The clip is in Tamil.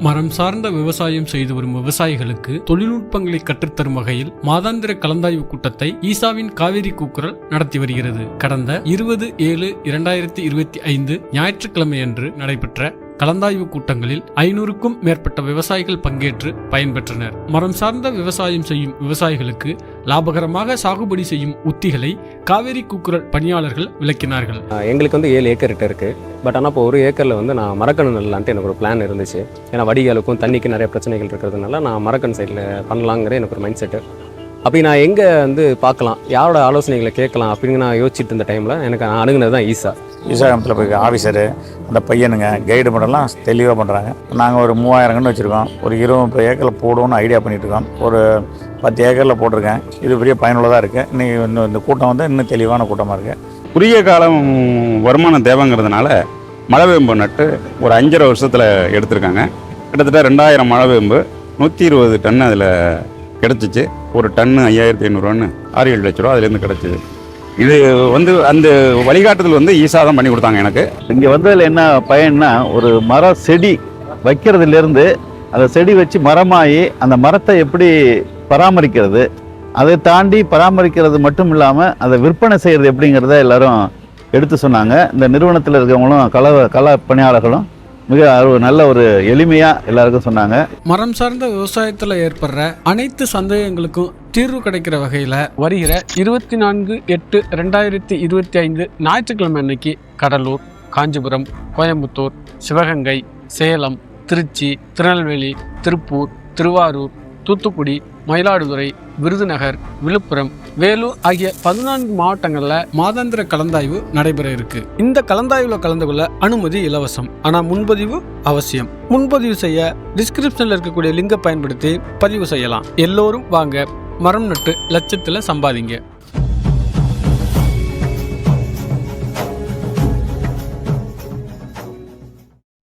மரம் சார்ந்த விவசாயம் செய்து வரும் விவசாயிகளுக்கு தொழில்நுட்பங்களை கற்றுத்தரும் வகையில் மாதாந்திர கலந்தாய்வு கூட்டத்தை ஈசாவின் காவிரி கூக்குரல் நடத்தி வருகிறது. கடந்த இருபது ஏழு இரண்டாயிரத்தி இருபத்தி ஐந்து ஞாயிற்றுக்கிழமையன்று நடைபெற்ற கலந்தாய்வு கூட்டங்களில் ஐநூறுக்கும் மேற்பட்ட விவசாயிகள் பங்கேற்று பயன்பெற்றனர். மரம் சார்ந்த விவசாயம் செய்யும் விவசாயிகளுக்கு லாபகரமாக சாகுபடி செய்யும் உத்திகளை காவேரி கூக்குரல் பணியாளர்கள் விளக்கினார்கள். எங்களுக்கு வந்து ஏழு ஏக்கர் கிட்ட இருக்குது பட் ஆனால் இப்போ ஒரு ஏக்கரில் வந்து நான் மரக்கணு நடலான்ட்டு எனக்கு ஒரு பிளான் இருந்துச்சு. ஏன்னா வடிகாலுக்கும் தண்ணிக்கு நிறைய பிரச்சனைகள் இருக்கிறதுனால நான் மரக்கன் சைடில் பண்ணலாங்கிற எனக்கு ஒரு மைண்ட் செட்டு அப்படி நான் எங்கே வந்து பார்க்கலாம்? யாரோட ஆலோசனைகளை கேட்கலாம்? அப்படின்னு நான் யோசிச்சுட்டு இருந்த டைமில் எனக்கு நான் அணுகுனது தான் ஈஸா விசாகமத்தில் போய் ஆஃபீஸரு அந்த பையனுங்க கைடு மட்டும்லாம் தெளிவாக பண்ணுறாங்க நாங்கள் ஒரு மூவாயிரங்கன்னு வச்சுருக்கோம். ஒரு இருபது முப்பது ஏக்கரில் போடுவோம்னு ஐடியா பண்ணிட்டு இருக்கோம் ஒரு பத்து ஏக்கரில் போட்டிருக்கேன். இது பெரிய பயனுள்ளதாக இருக்குது இன்றைக்கி இன்னும் இந்த கூட்டம் வந்து இன்னும் தெளிவான கூட்டமாக இருக்குது குறுகிய காலம் வருமானம் தேவைங்கிறதுனால மழைவேம்பு நட்டு ஒரு அஞ்சரை வருஷத்தில் எடுத்திருக்காங்க. கிட்டத்தட்ட ரெண்டாயிரம் மழைவேம்பு நூற்றி இருபது டன் அதில் கிடச்சிச்சு. ஒரு டன்னு ஐயாயிரத்தி ஐநூறுவான்னு ஆறு ஏழு லட்ச ரூபா அதுலேருந்து கிடச்சிது. இது வந்து அந்த வழிகாட்டுதல் வந்து ஈஸாக தான் பண்ணி கொடுத்தாங்க எனக்கு. இங்கே வந்ததில் என்ன பயன்னா ஒரு மர செடி வைக்கிறதுலேருந்து அந்த செடி வச்சு மரமாகி அந்த மரத்தை எப்படி பராமரிக்கிறது அதை தாண்டி பராமரிக்கிறது மட்டும் இல்லாமல் அதை விற்பனை செய்கிறது எப்படிங்கிறத எல்லாரும் எடுத்து சொன்னாங்க. இந்த நிறுவனத்தில் இருக்கிறவங்களும் கல கல பணியாளர்களும் மிக ஒரு நல்ல ஒரு எளிமையாக எல்லாருக்கும் சொன்னாங்க. மரம் சார்ந்த விவசாயத்தில் ஏற்படுற அனைத்து சந்தேகங்களுக்கும் தீர்வு கிடைக்கிற வகையில் வருகிற இருபத்தி நான்கு எட்டு ரெண்டாயிரத்தி இருபத்தி ஐந்து ஞாயிற்றுக்கிழமை அன்னைக்கு கடலூர் காஞ்சிபுரம் கோயம்புத்தூர் சிவகங்கை சேலம் திருச்சி திருநெல்வேலி திருப்பூர் திருவாரூர் தூத்துக்குடி மயிலாடுதுறை விருதுநகர் விழுப்புரம் வேலூர் ஆகிய பதினான்கு மாவட்டங்களில் மாதாந்திர கலந்தாய்வு நடைபெற இருக்கு. இந்த கலந்தாய்வுல கலந்து கொள்ள அனுமதி இலவசம். ஆனா முன்பதிவு அவசியம். முன்பதிவு செய்ய டிஸ்கிரிப்ஷன்ல இருக்கக்கூடிய லிங்கை பயன்படுத்தி பதிவு செய்யலாம். எல்லோரும் வாங்க மரம் நட்டு லட்சத்தில் சம்பாதிங்க.